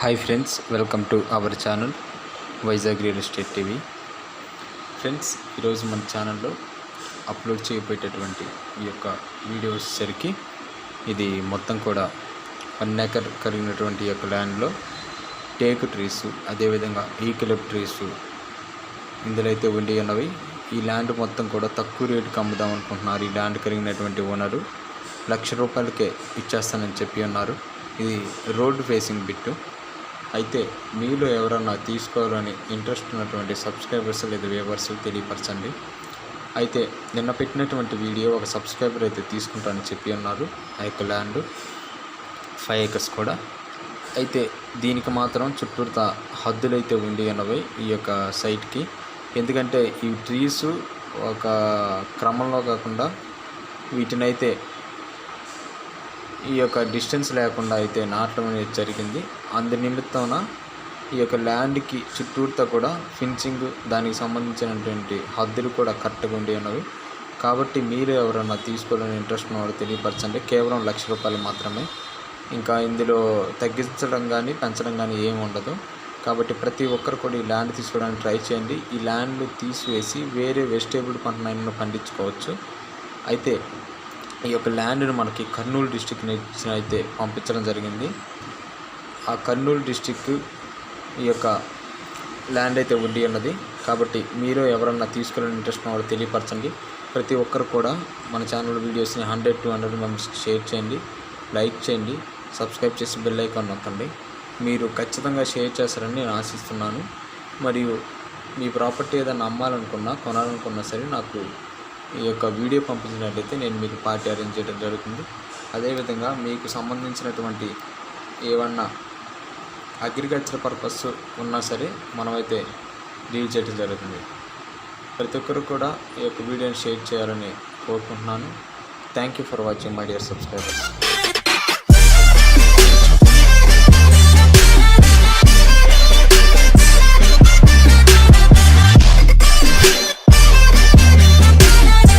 Hi friends welcome to our channel Vizag real estate TV friends ఈరోజు మన ఛానల్లో upload చేయబోయేటటువంటి ఈ యొక్క వీడియో వచ్చేసరికి ఇది మొత్తం కూడా వన్ ఏకర్ కలిగినటువంటి యొక్క ల్యాండ్లో టేక్ ట్రీస్ అదేవిధంగా ఈకలిప్ ట్రీస్ ఇందులో అయితే ఉండి ఉన్నవి. ఈ ల్యాండ్ మొత్తం కూడా తక్కువ రేటుకి అమ్ముదాం అనుకుంటున్నారు. ఈ ల్యాండ్ కలిగినటువంటి ఓనరు లక్ష రూపాయలకే ఇచ్చేస్తానని చెప్పి ఉన్నారు. ఇది రోడ్ ఫేసింగ్ బిట్టు. అయితే మీలో ఎవరన్నా తీసుకోవాలని ఇంట్రెస్ట్ ఉన్నటువంటి సబ్స్క్రైబర్స్ లేదా వ్యూవర్స్ తెలియపరచండి. అయితే నిన్న పెట్టినటువంటి వీడియో ఒక సబ్స్క్రైబర్ అయితే తీసుకుంటానని చెప్పి ఉన్నారు ఆ యొక్క ల్యాండ్ ఫైవ్ ఏకర్స్ కూడా. అయితే దీనికి మాత్రం చుట్టూతా హద్దులైతే ఉండి అన్నవి ఈ యొక్క సైట్కి. ఎందుకంటే ఈ ట్రీస్ ఒక క్రమంలో కాకుండా వీటినైతే ఈ యొక్క డిస్టెన్స్ లేకుండా అయితే నాటడం అనేది జరిగింది. అందు నిమిత్తమున ఈ యొక్క ల్యాండ్కి చుట్టూరుతో కూడా ఫిన్సింగ్ దానికి సంబంధించినటువంటి హద్దులు కూడా కరెక్ట్గా ఉండి ఉన్నవి. కాబట్టి మీరు ఎవరన్నా తీసుకోవాలని ఇంట్రెస్ట్ ఉన్నవారు తెలియపరచండి. కేవలం లక్ష రూపాయలు మాత్రమే. ఇంకా ఇందులో తగ్గించడం కానీ పెంచడం కానీ ఏమి ఉండదు. కాబట్టి ప్రతి ఒక్కరు కూడా ఈ ల్యాండ్ తీసుకోవడానికి ట్రై చేయండి. ఈ ల్యాండ్లు తీసివేసి వేరే వెజిటేబుల్ పంటనైనా పండించుకోవచ్చు. అయితే ఈ యొక్క ల్యాండ్ను మనకి కర్నూలు డిస్టిక్ నుంచి అయితే పంపించడం జరిగింది. ఆ కర్నూలు డిస్టిక్ ఈ యొక్క ల్యాండ్ అయితే ఉండి ఉన్నది కాబట్టి మీరు ఎవరన్నా తీసుకోవాలని ఇంట్రెస్ట్ ఉన్న వాళ్ళు తెలియపరచండి. ప్రతి ఒక్కరు కూడా మన ఛానల్ వీడియోస్ని హండ్రెడ్ టు హండ్రెడ్ మెంబర్స్కి షేర్ చేయండి లైక్ చేయండి సబ్స్క్రైబ్ చేసి బెల్ ఐకాన్ నొక్కండి. మీరు ఖచ్చితంగా షేర్ చేస్తారని నేను ఆశిస్తున్నాను. మరియు మీ ప్రాపర్టీ ఏదైనా అమ్మాలనుకున్నా కొనాలనుకున్నా సరే నాకు ఈ యొక్క వీడియో పంపించినట్లయితే నేను మీకు పార్టీ అరేంజ్ చేయడం జరుగుతుంది. అదేవిధంగా మీకు సంబంధించినటువంటి ఏమన్నా అగ్రికల్చర్ పర్పస్ ఉన్నా సరే మనమైతే డీల్ చేయడం జరుగుతుంది. ప్రతి ఒక్కరు కూడా ఈ యొక్క వీడియోని షేర్ చేయాలని కోరుకుంటున్నాను. Thank you for watching my dear subscribers.